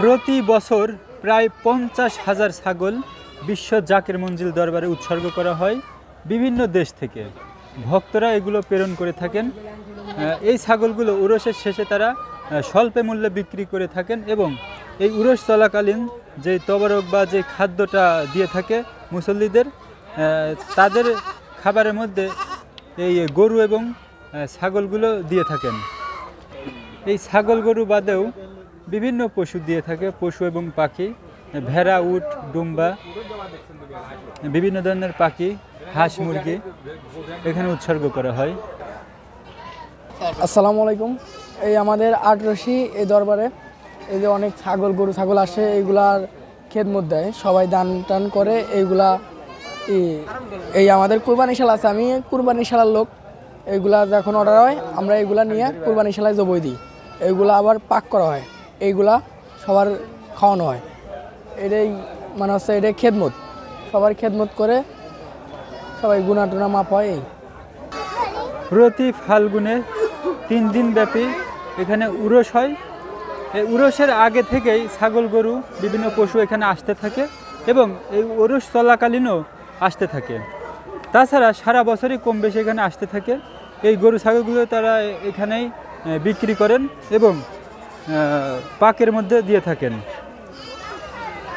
প্রতি বছর প্রায় পঞ্চাশ হাজার ছাগল বিশ্ব জাকের মঞ্জিল দরবারে উৎসর্গ করা হয় বিভিন্ন দেশ থেকে। ভক্তরা এগুলো প্রেরণ করে থাকেন। এই ছাগলগুলো উরসের শেষে তারা স্বল্পে মূল্যে বিক্রি করে থাকেন এবং এই উরস চলাকালীন যে তবরক বা যে খাদ্যটা দিয়ে থাকে মুসল্লিদের তাদের খাবারের মধ্যে এই গরু এবং ছাগলগুলো দিয়ে থাকেন। এই ছাগল গরু বাদেও বিভিন্ন পশু দিয়ে থাকে, পশু এবং পাখি, ভেড়া, উট, ডুম্বা, বিভিন্ন ধরনের পাখি, হাঁস, মুরগি এখানে উৎসর্গ করা হয়। আসসালামু আলাইকুম। এই আমাদের আটরশি এই দরবারে। এই যে অনেক ছাগল, গরু, ছাগল আসে, এইগুলার খেদমত দেয় সবাই দান টান করে, এইগুলা এই আমাদের কুরবানি শালা আছে। আমি কুরবানি শালার লোক। এইগুলা যখন অর্ডার হয়, আমরা এইগুলা নিয়ে কুরবানি শালায় জবই দিই। এইগুলা আবার পাক করা হয়। এইগুলা সবার খাওয়ানো হয়। এটাই মানে হচ্ছে এটাই খেদমত। সবার খেদমত করে সবাই গুনা টুনা মাপ হয় এই। প্রতি ফাল্গুনে তিন দিন ব্যাপী এখানে উরস হয়। এই উরসের আগে থেকেই ছাগল গরু, বিভিন্ন পশু এখানে আসতে থাকে এবং এই উরস চলাকালীনও আসতে থাকে। তাছাড়া সারা বছরই কম বেশি এখানে আসতে থাকে। এই গরু, ছাগলগুলো তারা এখানেই বিক্রি করেন এবং পাকের মধ্যে দিয়ে থাকেন।